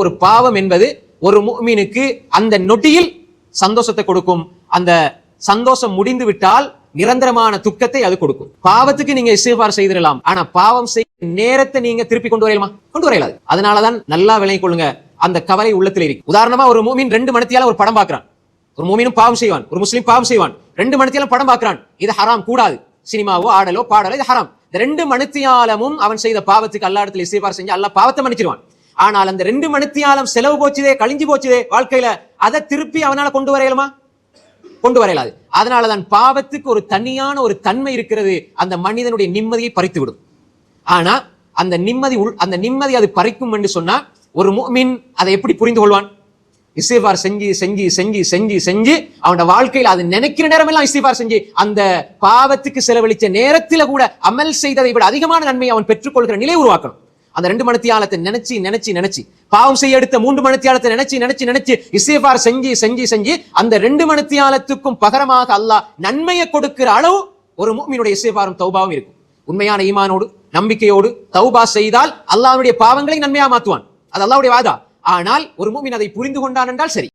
ஒரு பாவம் என்பது ஒரு மீனுக்கு அந்த நொட்டியில் சந்தோஷத்தை கொடுக்கும். அந்த சந்தோஷம் முடிந்து விட்டால் நிரந்தரமான துக்கத்தை அது கொடுக்கும். பாவத்துக்கு நீங்க இஸ்திஃபார் செய்திடலாம். ஆனா பாவம் செய்ய நேரத்தை நீங்க திருப்பி கொண்டு வரையலாமா? கொண்டு வரையலாது. அதனாலதான் நல்லா விளங்கிக் கொள்ளுங்க. அந்த கவலை உள்ளத்தில் இருக்கு. உதாரணமா ஒரு மூமின் ரெண்டு மனத்தியால ஒரு படம் பாக்குறான். ஒரு மூமினும் பாவம் செய்வான். ஒரு முஸ்லீம் பாவம் செய்வான். ரெண்டு மணித்தியாலும் படம் பாக்குறான். இது ஹராம் கூடாது. சினிமாவோ ஆடலோ பாடலோ இது ஹராம். இந்த ரெண்டு மணித்தியாலமும் அவன் செய்த பாவத்துக்கு அல்லா இடத்துல இசைபார் செஞ்சு அல்லா பாவத்தை மன்னிச்சிருவான். ஆனால் அந்த ரெண்டு மணித்தியாலம் செலவு போச்சுதே கழிஞ்சு போச்சுதே வாழ்க்கையில அதை திருப்பி அவனால கொண்டு வரையலாமா கொண்டு வரையலாது அதனாலதான் பாவத்துக்கு ஒரு தனியான ஒரு தன்மை இருக்கிறது அந்த மனிதனுடைய நிம்மதியை பறித்து விடும் ஆனா அந்த நிம்மதி உள் அந்த நிம்மதி அது பறிக்கும் என்று சொன்னா ஒரு மீன் அதை எப்படி புரிந்து கொள்வான்? இசைபார் செஞ்சு செஞ்சு செஞ்சு செஞ்சு செஞ்சு அவனோட வாழ்க்கையில் அது நினைக்கிற நேரமெல்லாம் இசைபார் செஞ்சு அந்த பாவத்துக்கு செலவழிச்ச நேரத்தில் கூட அமல் செய்ததை விட அதிகமான நன்மையை அவன் பெற்றுக்கொள்கிற நிலை உருவாக்கணும். அந்த ரெண்டு மணித்தியாலத்தை நினைச்சு நினைச்சு நினைச்சு பாவம் செய்ய எடுத்த மூன்று மணித்தியாலத்தை நினைச்சு நினைச்சு நினைச்சு இசைஃபார் செஞ்சு செஞ்சு செஞ்சு அந்த ரெண்டு மணித்தியாலத்துக்கும் பகரமாக அல்லாஹ் நன்மையை கொடுக்கிற அளவு ஒரு மூமியினுடைய இசைஃபாரும் தௌபாவும் இருக்கும். உண்மையான ஈமானோடு நம்பிக்கையோடு தௌபா செய்தால் அல்லாஹ்வுடைய பாவங்களை நன்மையா மாத்துவான். அது அல்லாவுடைய வாதா. ஆனால் ஒரு மூமின் அதை புரிந்து கொண்டான் என்றால் சரி.